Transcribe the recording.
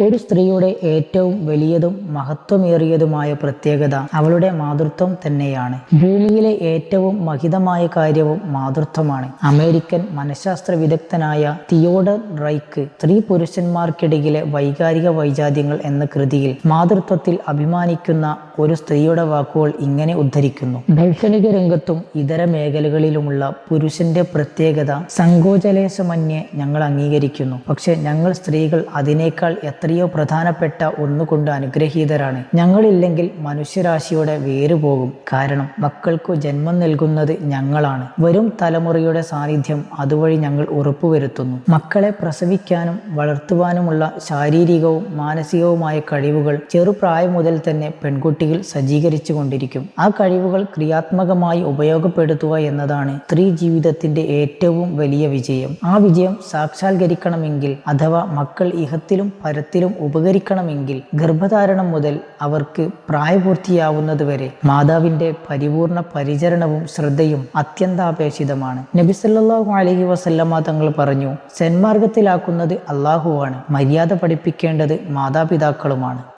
ഒരു സ്ത്രീയുടെ ഏറ്റവും വലിയതും മഹത്വമേറിയതുമായ പ്രത്യേകത അവളുടെ മാതൃത്വം തന്നെയാണ്. ഭൂമിയിലെ ഏറ്റവും മഹിതമായ കാര്യവും മാതൃത്വമാണ്. അമേരിക്കൻ മനഃശാസ്ത്ര വിദഗ്ധനായ തിയോഡർ റൈക്ക് സ്ത്രീ പുരുഷന്മാർക്കിടയിലെ വൈകാരിക വൈജാത്യങ്ങൾ എന്ന കൃതിയിൽ മാതൃത്വത്തിൽ അഭിമാനിക്കുന്ന ഒരു സ്ത്രീയുടെ വാക്കുകൾ ഇങ്ങനെ ഉദ്ധരിക്കുന്നു. ദൈക്ഷണിക രംഗത്തും ഇതര മേഖലകളിലുമുള്ള പുരുഷന്റെ പ്രത്യേകത സങ്കോചലേശമന്യേ ഞങ്ങൾ അംഗീകരിക്കുന്നു. പക്ഷെ ഞങ്ങൾ സ്ത്രീകൾ അതിനേക്കാൾ എത്രയോ പ്രധാനപ്പെട്ട ഒന്നുകൊണ്ട് അനുഗ്രഹീതരാണ്. ഞങ്ങളില്ലെങ്കിൽ മനുഷ്യരാശിയുടെ വേര് പോകും. കാരണം മക്കൾക്കു ജന്മം നൽകുന്നത് ഞങ്ങളാണ്. വരും തലമുറയുടെ സാന്നിധ്യം അതുവഴി ഞങ്ങൾ ഉറപ്പുവരുത്തുന്നു. മക്കളെ പ്രസവിക്കാനും വളർത്തുവാനുമുള്ള ശാരീരികവും മാനസികവുമായ കഴിവുകൾ ചെറുപ്രായം മുതൽ തന്നെ പെൺകുട്ടികൾ സജ്ജീകരിച്ചു കൊണ്ടിരിക്കും. ആ കഴിവുകൾ ക്രിയാത്മകമായി ഉപയോഗപ്പെടുത്തുക എന്നതാണ് സ്ത്രീ ജീവിതത്തിന്റെ ഏറ്റവും വലിയ വിജയം. ആ വിജയം സാക്ഷാത്കരിക്കണമെങ്കിൽ അഥവാ മക്കൾ ഇഹത്തിലും പരത്തിലും ഉപകരിക്കണമെങ്കിൽ ഗർഭധാരണം മുതൽ അവർക്ക് പ്രായപൂർത്തിയാവുന്നതുവരെ മാതാവിന്റെ പരിപൂർണ പരിചരണവും ശ്രദ്ധയും അത്യന്താപേക്ഷിതമാണ്. നബി സല്ലല്ലാഹു അലൈഹി വസല്ലമ തങ്ങൾ പറഞ്ഞു സന്മാർഗത്തിലാക്കുന്നത് അള്ളാഹുവാണ് മര്യാദ പഠിപ്പിക്കേണ്ടത് മാതാപിതാക്കളുമാണ്.